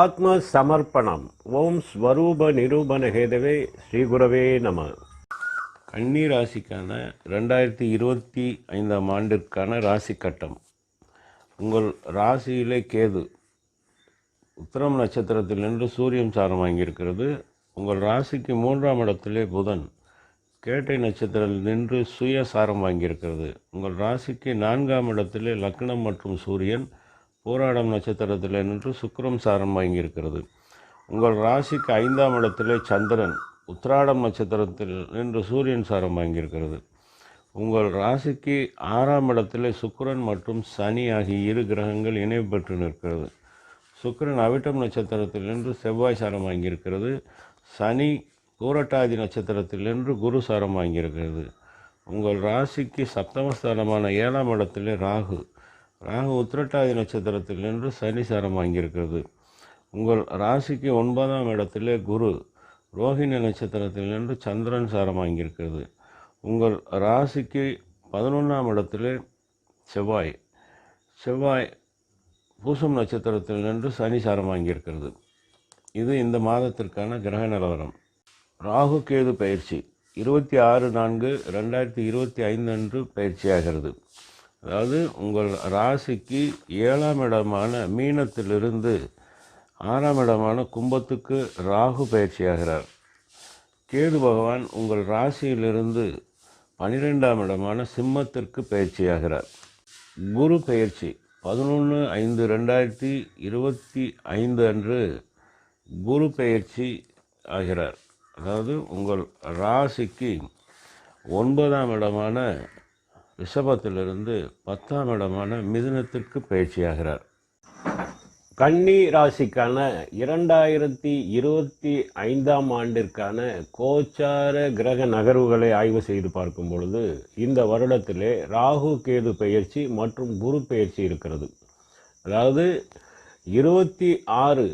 ஆத்ம சமர்ப்பணம் ஓம் ஸ்வரூப நிரூபண ஹேதவே ஸ்ரீகுரவே நம. கன்னி ராசிக்கான ரெண்டாயிரத்தி இருபத்தி ஐந்தாம் ஆண்டிற்கான ராசி கட்டம். உங்கள் ராசியிலே கேது உத்தரம் நட்சத்திரத்தில் நின்று சூரியன் சாரம் வாங்கியிருக்கிறது. உங்கள் ராசிக்கு மூன்றாம் இடத்திலே புதன் கேட்டை நட்சத்திரத்தில் நின்று சுய சாரம் வாங்கியிருக்கிறது. உங்கள் ராசிக்கு நான்காம் இடத்திலே லக்னம் மற்றும் சூரியன் போராடம் நட்சத்திரத்தில் நின்று சுக்கரம் சாரம் வாங்கியிருக்கிறது. உங்கள் ராசிக்கு ஐந்தாம் இடத்திலே சந்திரன் உத்திராடம் நட்சத்திரத்தில் நின்று சூரியன் சாரம் வாங்கியிருக்கிறது. உங்கள் ராசிக்கு ஆறாம் இடத்திலே சுக்கரன் மற்றும் சனி ஆகிய இரு கிரகங்கள் இணைவு பெற்று நிற்கிறது. சுக்கரன் அவிட்டம் நட்சத்திரத்தில் நின்று செவ்வாய் சாரம் வாங்கியிருக்கிறது. சனி கூரட்டாதி நட்சத்திரத்தில் நின்று குரு சாரம் வாங்கியிருக்கிறது. உங்கள் ராசிக்கு சப்தமஸ்தானமான ஏழாம் இடத்திலே ராகு ராகு உத்திரட்டாதி நட்சத்திரத்தில் நின்று சனி சாரம் வாங்கியிருக்கிறது. உங்கள் ராசிக்கு ஒன்பதாம் இடத்திலே குரு ரோஹிணி நட்சத்திரத்தில் நின்று சந்திரன் சாரம் வாங்கியிருக்கிறது. உங்கள் ராசிக்கு பதினொன்றாம் இடத்திலே செவ்வாய் செவ்வாய் பூசம் நட்சத்திரத்தில் நின்று சனி சாரம் வாங்கியிருக்கிறது. இது இந்த மாதத்திற்கான கிரக நிலவரம். ராகு கேது பயிற்சி இருபத்தி ஆறு நான்கு ரெண்டாயிரத்தி இருபத்தி ஐந்து அன்று பயிற்சியாகிறது. அதாவது உங்கள் ராசிக்கு ஏழாம் இடமான மீனத்திலிருந்து ஆறாம் இடமான கும்பத்துக்கு ராகு பயிற்சியாகிறார். கேது பகவான் உங்கள் ராசியிலிருந்து பனிரெண்டாம் இடமான சிம்மத்திற்கு பயிற்சியாகிறார். குரு பயிற்சி பதினொன்று ஐந்து ரெண்டாயிரத்தி இருபத்தி ஐந்து அன்று குரு பயிற்சி ஆகிறார். அதாவது உங்கள் ராசிக்கு ஒன்பதாம் இடமான ரிஷபத்திலிருந்து பத்தாம் இடமான மிதுனத்திற்கு பயிற்சியாகிறார். கன்னி ராசிக்கான இரண்டாயிரத்தி இருபத்தி ஐந்தாம் ஆண்டிற்கான கோச்சார கிரக நகர்வுகளை ஆய்வு செய்து பார்க்கும் பொழுது இந்த வருடத்திலே ராகு கேது பயிற்சி மற்றும் குரு பயிற்சி இருக்கிறது. அதாவது இருபத்தி ஆறு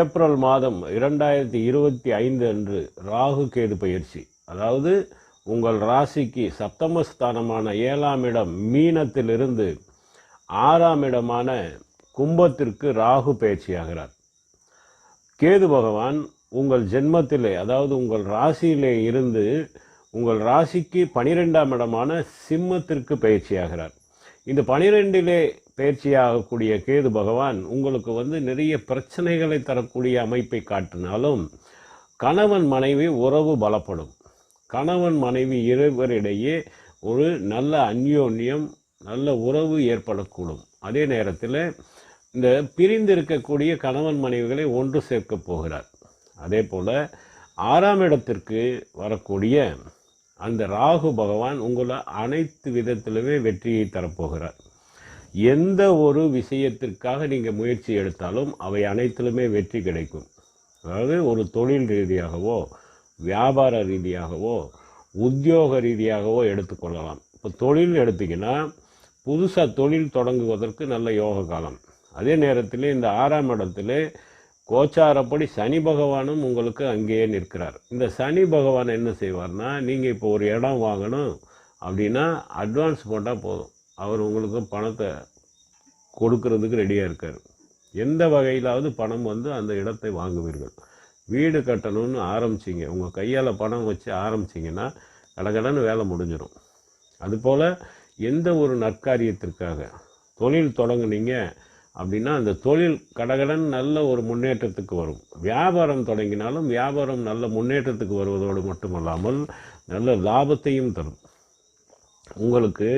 ஏப்ரல் மாதம் இரண்டாயிரத்தி இருபத்தி ஐந்து அன்று ராகு கேது பயிற்சி. அதாவது உங்கள் ராசிக்கு சப்தமஸ்தானமான ஏழாம் இடம் மீனத்திலிருந்து ஆறாம் இடமான கும்பத்திற்கு ராகு பயிற்சியாகிறார். கேது பகவான் உங்கள் ஜென்மத்திலே அதாவது உங்கள் ராசியிலே இருந்து உங்கள் ராசிக்கு பனிரெண்டாம் இடமான சிம்மத்திற்கு பயிற்சியாகிறார். இந்த பனிரெண்டிலே பயிற்சியாகக்கூடிய கேது பகவான் உங்களுக்கு வந்து நிறைய பிரச்சனைகளை தரக்கூடிய அமைப்பை காட்டினாலும் கணவன் மனைவி உறவு பலப்படும். கணவன் மனைவி இருவரிடையே ஒரு நல்ல அந்யோன்யம் நல்ல உறவு ஏற்படக்கூடும். அதே நேரத்தில் இந்த பிரிந்து இருக்கக்கூடிய கணவன் மனைவிகளை ஒன்று சேர்க்கப் போகிறார். அதே போல் ஆறாம் இடத்திற்கு வரக்கூடிய அந்த ராகு பகவான் உங்களை அனைத்து விதத்திலுமே வெற்றியை தரப்போகிறார். எந்த ஒரு விஷயத்திற்காக நீங்கள் முயற்சி எடுத்தாலும் அவை அனைத்திலுமே வெற்றி கிடைக்கும். அதாவது ஒரு தொழில் ரீதியாகவோ வியாபார ரீதியாகவோ உத்தியோக ரீதியாகவோ எடுத்துக்கொள்ளலாம் இப்போ தொழில் எடுத்திங்கன்னா புதுசாக தொழில் தொடங்குவதற்கு நல்ல யோக காலம். அதே நேரத்தில் இந்த ஆறாம் இடத்துல கோச்சாரப்படி சனி பகவானும் உங்களுக்கு அங்கேயே நிற்கிறார். இந்த சனி பகவான் என்ன செய்வார்னா நீங்கள் இப்போ ஒரு இடம் வாங்கணும் அப்படின்னா அட்வான்ஸ் போட்டால் போதும். அவர் உங்களுக்கு பணத்தை கொடுக்கறதுக்கு ரெடியாக இருக்கார். எந்த வகையிலாவது பணம் வந்து அந்த இடத்தை வாங்குவீர்கள். வீடு கட்டணும்னு ஆரம்பிச்சிங்க. உங்கள் கையால் பணம் வச்சு ஆரம்பிச்சிங்கன்னா கடகடன்னு வேலை முடிஞ்சிடும் அதுபோல் எந்த ஒரு நற்காரியத்திற்காக தொழில் தொடங்குனீங்க அப்படின்னா அந்த தொழில் கடகடன் நல்ல ஒரு முன்னேற்றத்துக்கு வரும். வியாபாரம் தொடங்கினாலும் வியாபாரம் நல்ல முன்னேற்றத்துக்கு வருவதோடு மட்டுமல்லாமல் நல்ல லாபத்தையும் தரும். உங்களுக்கு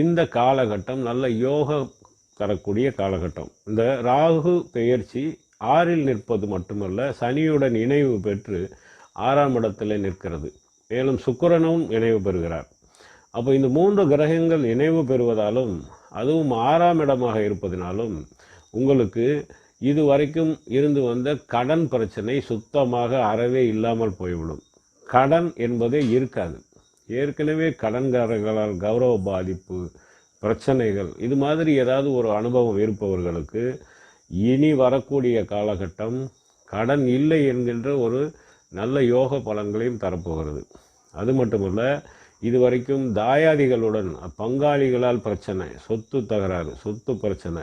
இந்த காலகட்டம் நல்ல யோக தரக்கூடிய காலகட்டம். இந்த ராகு பெயர்ச்சி ஆறில் நிற்பது மட்டுமல்ல சனியுடன் இணைவு பெற்று ஆறாம் இடத்தில் நிற்கிறது. மேலும் சுக்கிரனும் இணைவு பெறுகிறார். அப்போ இந்த மூன்று கிரகங்கள் இணைவு பெறுவதாலும் அதுவும் ஆறாம் இடமாக இருப்பதினாலும் உங்களுக்கு இது வரைக்கும் இருந்து வந்த கடன் பிரச்சனை சுத்தமாக அறவே இல்லாமல் போய்விடும். கடன் என்பதே இருக்காது. ஏற்கனவே கடன்காரர்களால் கௌரவ பாதிப்பு பிரச்சனைகள் இது மாதிரி ஏதாவது ஒரு அனுபவம் இருப்பவர்களுக்கு இனி வரக்கூடிய காலகட்டம் கடன் இல்லை என்கின்ற ஒரு நல்ல யோக பலன்களையும் தரப்போகிறது. அது மட்டுமல்ல இதுவரைக்கும் தாயாதிகளுடன் பங்காளிகளால் பிரச்சனை சொத்து தகராறு சொத்து பிரச்சனை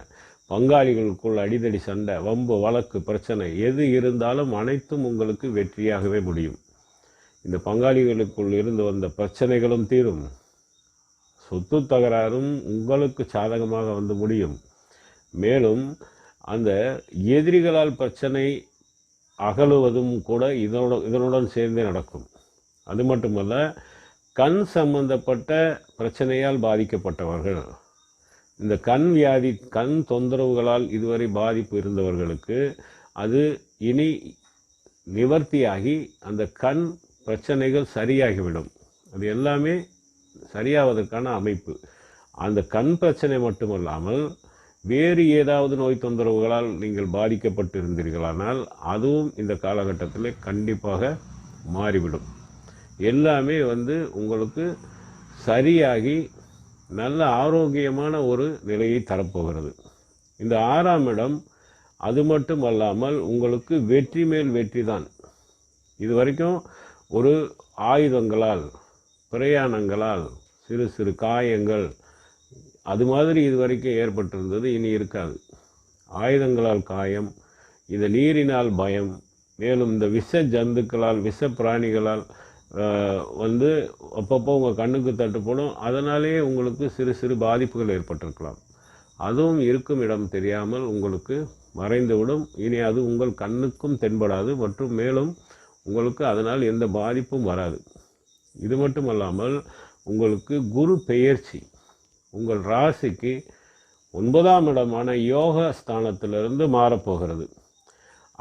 பங்காளிகளுக்குள் அடிதடி சண்டை வம்பு வழக்கு பிரச்சனை எது இருந்தாலும் அனைத்தும் உங்களுக்கு வெற்றியாகவே முடியும். இந்த பங்காளிகளுக்குள் இருந்து வந்த பிரச்சனைகளும் தீரும். சொத்து தகராறும் உங்களுக்கு சாதகமாக வந்து முடியும். மேலும் அந்த எதிரிகளால் பிரச்சனை அகலுவதும் கூட இதனோட இதனுடன் சேர்ந்தே நடக்கும். அது மட்டுமல்ல கண் சம்பந்தப்பட்ட பிரச்சனையால் பாதிக்கப்பட்டவர்கள். இந்த கண் வியாதி கண் தொந்தரவுகளால் இதுவரை பாதிப்பு இருந்தவர்களுக்கு அது இனி நிவர்த்தியாகி அந்த கண் பிரச்சனைகள் சரியாகிவிடும். அது எல்லாமே சரியாவதற்கான அமைப்பு. அந்த கண் பிரச்சனை மட்டுமல்லாமல் வேறு ஏதாவது நோய் தொந்தரவுகளால் நீங்கள் பாதிக்கப்பட்டு இருந்தீர்களானால் அதுவும் இந்த காலகட்டத்தில் கண்டிப்பாக மாறிவிடும். எல்லாமே வந்து உங்களுக்கு சரியாகி நல்ல ஆரோக்கியமான ஒரு நிலையை தரப்போகிறது. இந்த ஆறாம் இடம் அது மட்டும் அல்லாமல் உங்களுக்கு வெற்றி மேல் வெற்றி தான். இது வரைக்கும் ஒரு ஆயுதங்களால் பிரயாணங்களால் சிறு சிறு காயங்கள் அது மாதிரி இது வரைக்கும் ஏற்பட்டிருந்தது இனி இருக்காது. ஆயுதங்களால் காயம் இந்த நீரினால் பயம் மேலும் இந்த விஷ ஜந்துக்களால் விஷ பிராணிகளால் வந்து அப்பப்போ உங்கள் கண்ணுக்கு தட்டுப்படும். அதனாலேயே உங்களுக்கு சிறு சிறு பாதிப்புகள் ஏற்பட்டிருக்கலாம். அதுவும் இருக்கும் இடம் தெரியாமல் உங்களுக்கு மறைந்துவிடும். இனி அது உங்கள் கண்ணுக்கும் தென்படாது மற்றும் மேலும் உங்களுக்கு அதனால் எந்த பாதிப்பும் வராது. இது மட்டும் அல்லாமல் உங்களுக்கு குரு பெயர்ச்சி உங்கள் ராசிக்கு ஒன்பதாம் இடமான யோக ஸ்தானத்திலிருந்து மாறப்போகிறது.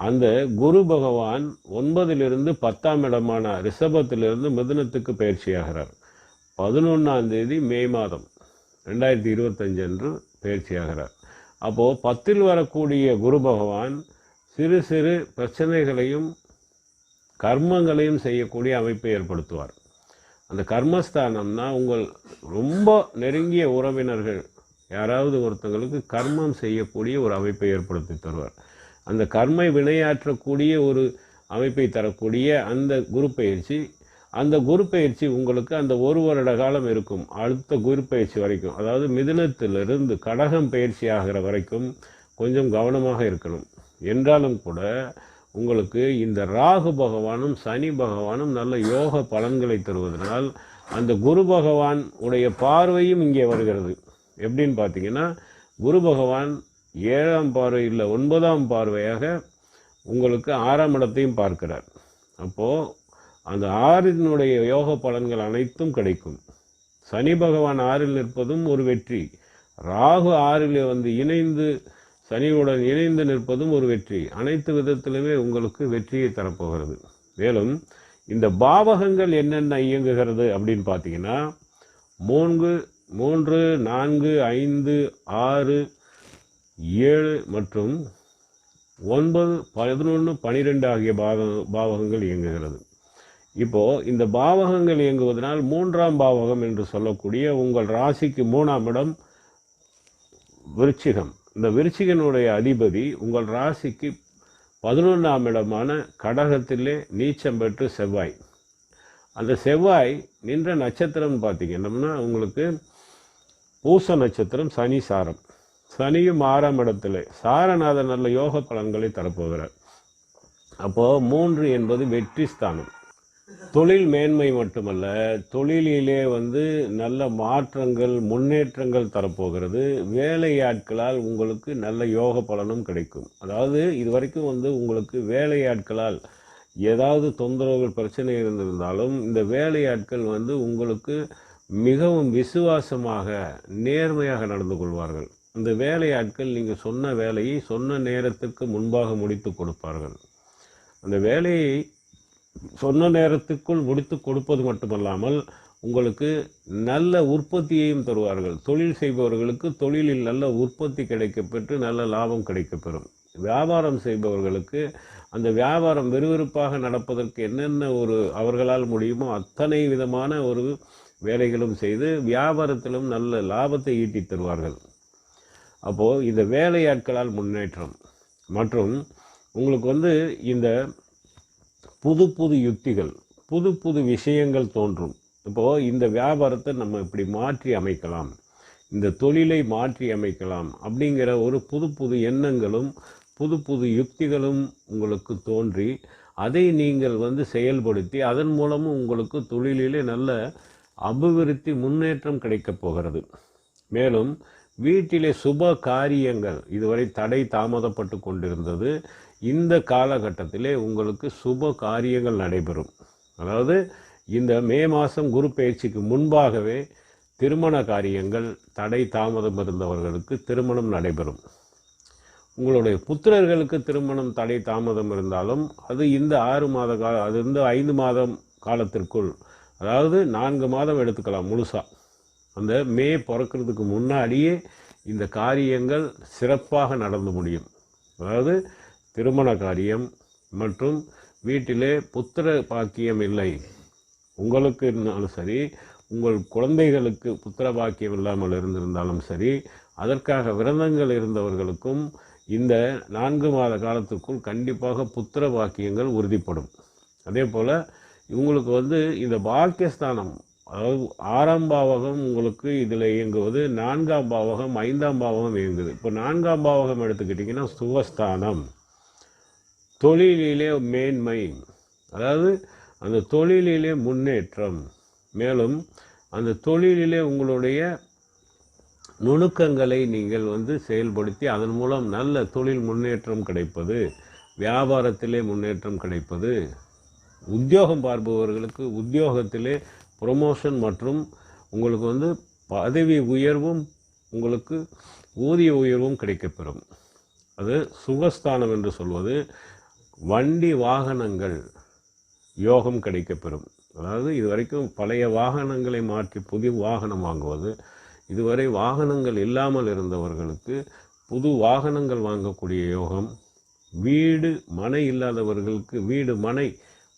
அந்த குரு பகவான் ஒன்பதிலிருந்து பத்தாம் இடமான ரிஷபத்திலிருந்து மிதுனத்துக்கு பயிற்சியாகிறார். பதினொன்றாம் தேதி மே மாதம் ரெண்டாயிரத்தி இருபத்தஞ்சு அன்று பயிற்சியாகிறார். அப்போது பத்தில் வரக்கூடிய குரு பகவான் சிறு சிறு பிரச்சனைகளையும் கர்மங்களையும் செய்யக்கூடிய அமைப்பை ஏற்படுத்துவார். அந்த கர்மஸ்தானம்னா உங்கள் ரொம்ப நெருங்கிய உறவினர்கள். யாராவது ஒருத்தங்களுக்கு கர்மம் செய்யக்கூடிய ஒரு அமைப்பை ஏற்படுத்தி தருவார். அந்த கர்மை வினையாற்றக்கூடிய ஒரு அமைப்பை தரக்கூடிய அந்த குரு பயிற்சி அந்த குரு பயிற்சி உங்களுக்கு அந்த ஒரு வருட காலம் இருக்கும். அடுத்த குரு பயிற்சி வரைக்கும் அதாவது மிதுனத்திலிருந்து கடகம் பயிற்சி ஆகிற வரைக்கும் கொஞ்சம் கவனமாக இருக்கணும். என்றாலும் கூட உங்களுக்கு இந்த ராகு பகவானும் சனி பகவானும் நல்ல யோக பலன்களை தருவதனால் அந்த குரு பகவான் உடைய பார்வையும் இங்கே வருகிறது. எப்படின்னு பார்த்தீங்கன்னா குரு பகவான் ஏழாம் பார்வை இல்லை ஒன்பதாம் பார்வையாக உங்களுக்கு ஆறாம் இடத்தையும் பார்க்கிறார். அப்போது அந்த ஆறினுடைய யோக பலன்கள் அனைத்தும் கிடைக்கும். சனி பகவான் ஆறில் நிற்பதும் ஒரு வெற்றி. ராகு ஆறில் வந்து இணைந்து சனியுடன் இணைந்து நிற்பதும் ஒரு வெற்றி. அனைத்து விதத்திலுமே உங்களுக்கு வெற்றியை தரப்போகிறது. மேலும் இந்த பாவகங்கள் என்னென்ன இயங்குகிறது அப்படின்னு பார்த்தீங்கன்னா மூன்று மூன்று நான்கு ஐந்து ஆறு ஏழு மற்றும் ஒன்பது பதினொன்று பனிரெண்டு ஆகிய பாவ பாவகங்கள் இயங்குகிறது. இப்போது இந்த பாவகங்கள் இயங்குவதனால் மூன்றாம் பாவகம் என்று சொல்லக்கூடிய உங்கள் ராசிக்கு மூணாம் இடம் விருச்சிகம். இந்த விருச்சிகனுடைய அதிபதி உங்கள் ராசிக்கு பதினொன்றாம் இடமான கடகத்திலே நீச்சம் பெற்று செவ்வாய். அந்த செவ்வாய் நின்ற நட்சத்திரம்னு பார்த்தீங்கன்னா உங்களுக்கு பூச நட்சத்திரம் சனி சாரம். சனியும் ஆறாம் இடத்துல. சாரநாதன் நல்ல யோக பலன்களை தரப்போகிறார். அப்போது மூன்று என்பது வெற்றி ஸ்தானம். தொழில் மேன்மை மட்டுமல்ல தொழிலிலே வந்து நல்ல மாற்றங்கள் முன்னேற்றங்கள் தரப்போகிறது. வேலையாட்களால் உங்களுக்கு நல்ல யோக பலனும் கிடைக்கும். அதாவது இது வரைக்கும் வந்து உங்களுக்கு வேலையாட்களால் ஏதாவது தொந்தரவுகள் பிரச்சனை இருந்திருந்தாலும் இந்த வேலையாட்கள் வந்து உங்களுக்கு மிகவும் விசுவாசமாக நேர்மையாக நடந்து கொள்வார்கள். இந்த வேலையாட்கள் நீங்கள் சொன்ன வேலையை சொன்ன நேரத்திற்கு முன்பாக முடித்து கொடுப்பார்கள். அந்த வேலையை சொன்ன நேரத்துக்குள் முடித்து கொடுப்பது மட்டுமல்லாமல் உங்களுக்கு நல்ல உற்பத்தியையும் தருவார்கள். தொழில் செய்பவர்களுக்கு தொழிலில் நல்ல உற்பத்தி கிடைக்கப்பெற்று நல்ல லாபம் கிடைக்கப்பெறும் வியாபாரம் செய்பவர்களுக்கு அந்த வியாபாரம் விறுவிறுப்பாக நடப்பதற்கு என்னென்ன ஒரு அவர்களால் முடியுமோ அத்தனை விதமான ஒரு வேலைகளும் செய்து வியாபாரத்திலும் நல்ல லாபத்தை ஈட்டி தருவார்கள். அப்போது இந்த வேலையாட்களால் முன்னேற்றம். மற்றும் உங்களுக்கு வந்து இந்த புது புது யுக்திகள் புது புது விஷயங்கள் தோன்றும். இப்போது இந்த வியாபாரத்தை நம்ம இப்படி மாற்றி அமைக்கலாம் இந்த தொழிலை மாற்றி அமைக்கலாம் அப்படிங்கிற ஒரு புது புது எண்ணங்களும் புது புது யுக்திகளும் உங்களுக்கு தோன்றி அதை நீங்கள் வந்து செயல்படுத்தி அதன் மூலமும் உங்களுக்கு தொழிலிலே நல்ல அபிவிருத்தி முன்னேற்றம் கிடைக்கப் போகிறது. மேலும் வீட்டிலே சுப காரியங்கள் இதுவரை தடை தாமதப்பட்டு கொண்டிருந்தது. இந்த காலகட்டத்திலே உங்களுக்கு சுப காரியங்கள் நடைபெறும். அதாவது இந்த மே மாதம் குரு பயிற்சிக்கு முன்பாகவே திருமண காரியங்கள் தடை தாமதம் இருந்தவர்களுக்கு திருமணம் நடைபெறும். உங்களுடைய புத்திரர்களுக்கு திருமணம் தடை தாமதம் இருந்தாலும் அது இந்த ஆறு மாத கால அது இந்த ஐந்து மாதம் காலத்திற்குள் அதாவது நான்கு மாதம் எடுத்துக்கலாம் முழுசாக அந்த மே பிறக்கிறதுக்கு முன்னாடியே இந்த காரியங்கள் சிறப்பாக நடந்து முடியும். அதாவது திருமண காரியம் மற்றும் வீட்டிலே புத்திர பாக்கியம் இல்லை. உங்களுக்கு இருந்தாலும் சரி உங்கள் குழந்தைகளுக்கு புத்திர பாக்கியம் இல்லாமல் இருந்திருந்தாலும் சரி அதற்காக விரதங்கள் இருந்தவர்களுக்கும் இந்த நான்கு மாத காலத்துக்குள் கண்டிப்பாக புத்திர பாக்கியங்கள் உறுதிப்படும். அதே போல் உங்களுக்கு வந்து இந்த பாக்கியஸ்தானம் அதாவது ஆறாம் பாவகம் உங்களுக்கு இதில் இயங்குவது நான்காம் பாவகம் ஐந்தாம் பாவகம் இயங்குது. இப்போ நான்காம் பாவகம் எடுத்துக்கிட்டிங்கன்னா சுகஸ்தானம். தொழிலிலே மேன்மை. அதாவது அந்த தொழிலிலே முன்னேற்றம். மேலும் அந்த தொழிலிலே உங்களுடைய நுணுக்கங்களை நீங்கள் வந்து செயல்படுத்தி அதன் மூலம் நல்ல தொழில் முன்னேற்றம் கிடைப்பது வியாபாரத்திலே முன்னேற்றம் கிடைப்பது உத்தியோகம் பார்ப்பவர்களுக்கு உத்தியோகத்திலே ப்ரொமோஷன் மற்றும் உங்களுக்கு வந்து பதவி உயர்வும் உங்களுக்கு ஊதிய உயர்வும் கிடைக்கப்பெறும். அது சுகஸ்தானம் என்று சொல்வது. வண்டி வாகனங்கள் யோகம் கிடைக்கப்பெறும். அதாவது இதுவரைக்கும் பழைய வாகனங்களை மாற்றி புதிய வாகனம் வாங்குவது இதுவரை வாகனங்கள் இல்லாமல் இருந்தவர்களுக்கு புது வாகனங்கள் வாங்கக்கூடிய யோகம் வீடு மனை இல்லாதவர்களுக்கு வீடு மனை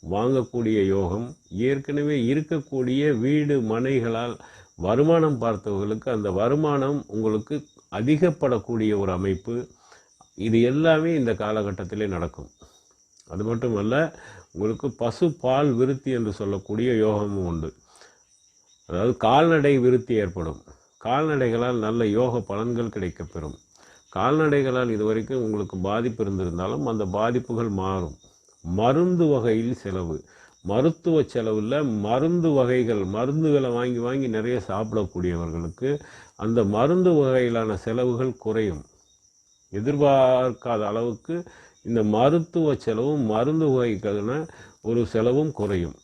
வாங்கக்கூடிய யோகம் ஏற்கனவே இருக்கக்கூடிய வீடு மனைகளால் வருமானம் பார்த்தவர்களுக்கு அந்த வருமானம் உங்களுக்கு அதிகப்படக்கூடிய ஒரு அமைப்பு. இது எல்லாமே இந்த காலகட்டத்திலே நடக்கும். அது மட்டுமல்ல உங்களுக்கு பசு பால் விருத்தி என்று சொல்லக்கூடிய யோகமும் உண்டு. அதாவது கால்நடை விருத்தி ஏற்படும். கால்நடைகளால் நல்ல யோக பலன்கள் கிடைக்கப்பெறும். கால்நடைகளால் இதுவரைக்கும் உங்களுக்கு பாதிப்பு இருந்திருந்தாலும் அந்த பாதிப்புகள் மாறும். மருந்து வகையில் செலவு. மருத்துவ செலவில் மருந்து வகைகள் மருந்துகளை வாங்கி வாங்கி நிறைய சாப்பிடக்கூடியவர்களுக்கு அந்த மருந்து வகையிலான செலவுகள் குறையும். எதிர்பார்க்காத அளவுக்கு இந்த மருத்துவ செலவும் மருந்து வகைக்கான ஒரு செலவும் குறையும்.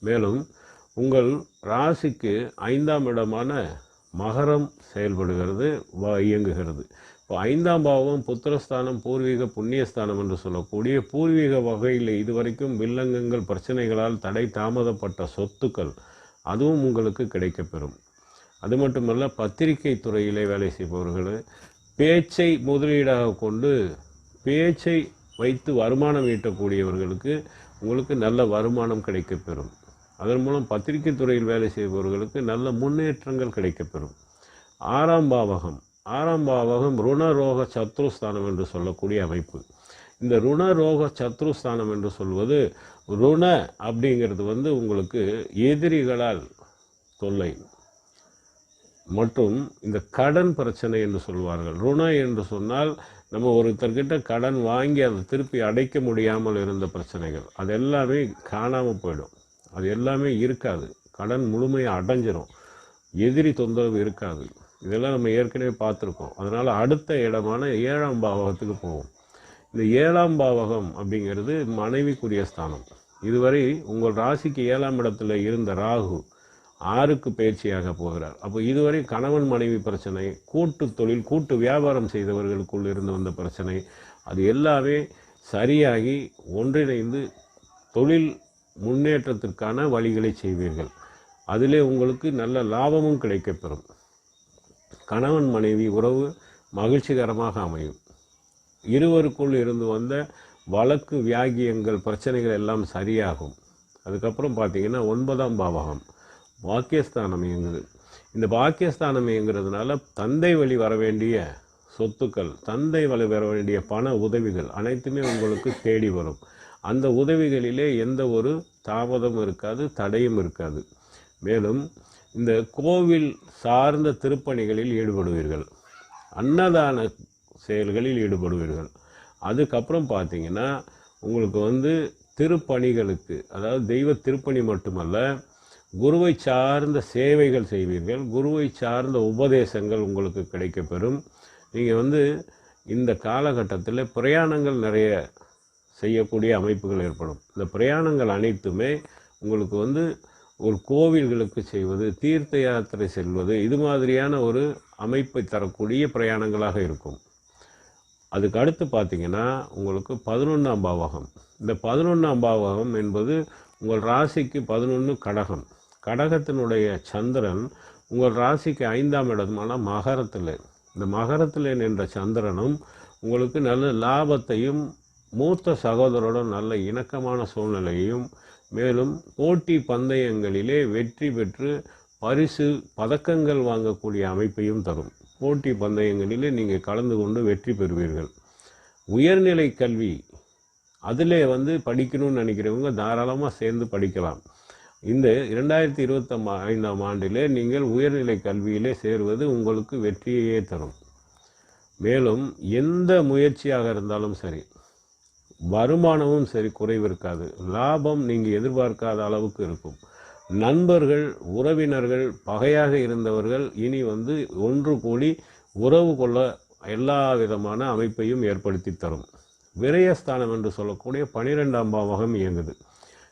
மேலும் உங்கள் ராசிக்கு ஐந்தாம் இடமான மகரம் செயல்படுகிறது வ- இயங்குகிறது. இப்போ ஐந்தாம் பாவம் புத்திரஸ்தானம் பூர்வீக புண்ணியஸ்தானம் என்று சொல்லக்கூடிய பூர்வீக வகையில் இதுவரைக்கும் வில்லங்கங்கள் பிரச்சனைகளால் தடை தாமதப்பட்ட சொத்துக்கள் அதுவும் உங்களுக்கு கிடைக்கப்பெறும். அது மட்டுமல்ல பத்திரிகை துறையிலே வேலை செய்பவர்கள் பேச்சை முதலீடாக கொண்டு பேச்சை வைத்து வருமானம் ஈட்டக்கூடியவர்களுக்கு உங்களுக்கு நல்ல வருமானம் கிடைக்கப்பெறும். அதன் மூலம் பத்திரிகை துறையில் வேலை செய்பவர்களுக்கு நல்ல முன்னேற்றங்கள் கிடைக்கப்பெறும். ஆறாம் பாவகம். ஆறாம் பாவகம் ருணரோக சத்ருஸ்தானம் என்று சொல்லக்கூடிய அமைப்பு. இந்த ருணரோக சத்ருஸ்தானம் என்று சொல்வது ருண அப்படிங்கிறது வந்து உங்களுக்கு எதிரிகளால் தொல்லை மற்றும் இந்த கடன் பிரச்சனை என்று சொல்வார்கள். ருண என்று சொன்னால் நம்ம ஒருத்தர்கிட்ட கடன் வாங்கி அதை திருப்பி அடைக்க முடியாமல் இருந்த பிரச்சனைகள் அது எல்லாமே காணாமல் போயிடும். அது எல்லாமே இருக்காது. கடன் முழுமையாக அடைஞ்சிரும். எதிரி தொந்தரவு இருக்காது. இதெல்லாம் நம்ம ஏற்கனவே பார்த்துருக்கோம். அதனால் அடுத்த இடமான ஏழாம் பாவகத்துக்கு போவோம். இந்த ஏழாம் பாவகம் அப்படிங்கிறது மனைவிக்குரிய ஸ்தானம். இதுவரை உங்கள் ராசிக்கு ஏழாம் இடத்துல இருந்த ராகு ஆறுக்கு பயிற்சியாக போகிறார். அப்போ இதுவரை கணவன் மனைவி பிரச்சனை கூட்டு தொழில் கூட்டு வியாபாரம் செய்தவர்களுக்குள் இருந்து வந்த பிரச்சனை அது எல்லாமே சரியாகி ஒன்றிணைந்து தொழில் முன்னேற்றத்திற்கான வழிகளை செய்வீர்கள். அதிலே உங்களுக்கு நல்ல லாபமும் கிடைக்கப்பெறும். கணவன் மனைவி உறவு மகிழ்ச்சிகரமாக அமையும். இருவருக்குள் இருந்து வந்த வழக்கு வியாகியங்கள் பிரச்சனைகள் எல்லாம் சரியாகும். அதுக்கப்புறம் பார்த்தீங்கன்னா ஒன்பதாம் பாவகம். பாக்கியஸ்தானம் இயங்குது. இந்த பாக்கியஸ்தானம் இயங்குறதுனால தந்தை வழி வர வேண்டிய சொத்துக்கள் தந்தை வழி வர வேண்டிய பண உதவிகள் அனைத்துமே உங்களுக்கு தேடி வரும். அந்த உதவிகளிலே எந்த ஒரு தாமதம் இருக்காது தடையும் இருக்காது. மேலும் இந்த கோவில் சார்ந்த திருப்பணிகளில் ஈடுபடுவீர்கள். அன்னதான செயல்களில் ஈடுபடுவீர்கள். அதுக்கப்புறம் பார்த்தீங்கன்னா உங்களுக்கு வந்து திருப்பணிகளுக்கு அதாவது தெய்வ திருப்பணி மட்டுமல்ல குருவை சார்ந்த சேவைகள் செய்வீர்கள். குருவை சார்ந்த உபதேசங்கள் உங்களுக்கு கிடைக்கப்பெறும். நீங்கள் வந்து இந்த காலகட்டத்தில் பிரயாணங்கள் நிறைய செய்யக்கூடிய அமைப்புகள் ஏற்படும். இந்த பிரயாணங்கள் அனைத்துமே உங்களுக்கு வந்து ஒரு கோவில்களுக்கு செய்வது தீர்த்த யாத்திரை செல்வது இது மாதிரியான ஒரு அமைப்பை தரக்கூடிய பிரயாணங்களாக இருக்கும். அதுக்கு அடுத்து பார்த்தீங்கன்னா உங்களுக்கு பதினொன்றாம் பாவகம். இந்த பதினொன்றாம் பாவகம் என்பது உங்கள் ராசிக்கு பதினொன்று கடகம். கடகத்தினுடைய சந்திரன் உங்கள் ராசிக்கு ஐந்தாம் இடமான மகரத்தில். இந்த மகரத்தில் நின்ற சந்திரனும் உங்களுக்கு நல்ல லாபத்தையும் மூத்த சகோதரருடன் நல்ல இணக்கமான சூழ்நிலையையும் மேலும் போட்டி பந்தயங்களிலே வெற்றி பெற்று பரிசு பதக்கங்கள் வாங்கக்கூடிய அமைப்பையும் தரும். போட்டி பந்தயங்களிலே நீங்கள் கலந்து கொண்டு வெற்றி பெறுவீர்கள். உயர்நிலை கல்வி அதிலே வந்து படிக்கணும்னு நினைக்கிறவங்க தாராளமாக சேர்ந்து படிக்கலாம். இந்த இரண்டாயிரத்தி இருபத்தம் ஐந்தாம் ஆண்டிலே நீங்கள் உயர்நிலை கல்வியிலே சேருவது உங்களுக்கு வெற்றியையே தரும். மேலும் எந்த முயற்சியாக இருந்தாலும் சரி வருமானமும் சரி குறைவு இருக்காது. லாபம் நீங்கள் எதிர்பார்க்காத அளவுக்கு இருக்கும். நண்பர்கள் உறவினர்கள் பகையாக இருந்தவர்கள் இனி வந்து ஒன்று கூடி உறவு கொள்ள எல்லா விதமான அமைப்பையும் ஏற்படுத்தி தரும். விரயஸ்தானம் என்று சொல்லக்கூடிய பனிரெண்டாம் பாவகம் இயங்குது.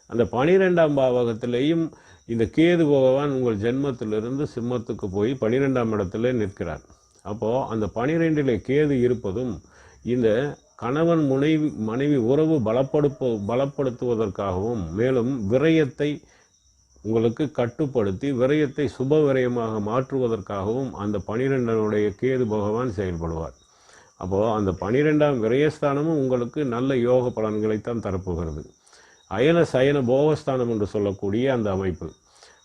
அந்த பனிரெண்டாம் பாவகத்திலேயும் இந்த கேது பகவான் உங்கள் ஜென்மத்திலிருந்து சிம்மத்துக்கு போய் பனிரெண்டாம் இடத்துல நிற்கிறார். அப்போது அந்த பனிரெண்டிலே கேது இருப்பதும் இந்த கணவன் முனைவி மனைவி உறவு பலப்படுப்ப பலப்படுத்துவதற்காகவும் மேலும் விரயத்தை உங்களுக்கு கட்டுப்படுத்தி விரயத்தை சுப விரயமாக மாற்றுவதற்காகவும் அந்த பனிரெண்டனுடைய கேது பகவான் செயல்படுவார். அப்போது அந்த பனிரெண்டாம் விரயஸ்தானமும் உங்களுக்கு நல்ல யோக பலன்களைத்தான் தரப்புகிறது. அயன சயன போகஸ்தானம் என்று சொல்லக்கூடிய அந்த அமைப்பு.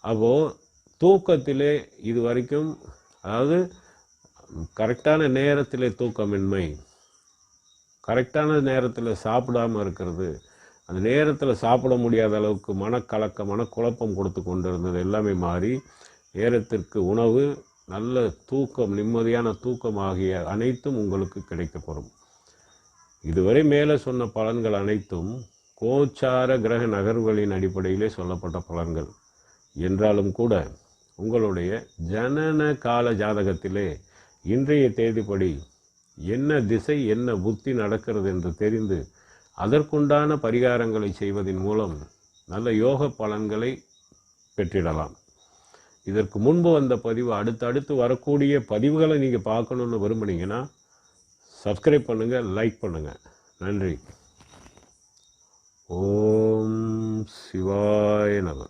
அப்போது தூக்கத்திலே இது வரைக்கும் அதாவது கரெக்டான நேரத்திலே தூக்கமின்மை கரெக்டான நேரத்தில் சாப்பிடாம இருக்கிறது அந்த நேரத்தில் சாப்பிட முடியாத அளவுக்கு மனக்கலக்க மனக்குழப்பம் கொடுத்து கொண்டிருந்தது எல்லாமே மாறி நேரத்திற்கு உணவு நல்ல தூக்கம் நிம்மதியான தூக்கம் ஆகிய அனைத்தும் உங்களுக்கு கிடைக்கப்பெறும். இதுவரை மேலே சொன்ன பலன்கள் அனைத்தும் கோச்சார கிரக நகர்வுகளின் அடிப்படையிலே சொல்லப்பட்ட பலன்கள். என்றாலும் கூட உங்களுடைய ஜனன கால ஜாதகத்திலே இன்றைய தேதிப்படி என்ன திசை என்ன புத்தி நடக்கிறது என்று தெரிந்து அதற்குண்டான பரிகாரங்களை செய்வதன் மூலம் நல்ல யோக பலன்களை பெற்றிடலாம். இதற்கு முன்பு வந்த பதிவு அடுத்தடுத்து வரக்கூடிய பதிவுகளை நீங்கள் பார்க்கணுன்னு விரும்புனீங்கன்னா சப்ஸ்கிரைப் பண்ணுங்கள் லைக் பண்ணுங்கள் நன்றி. ஓம் சிவாய நம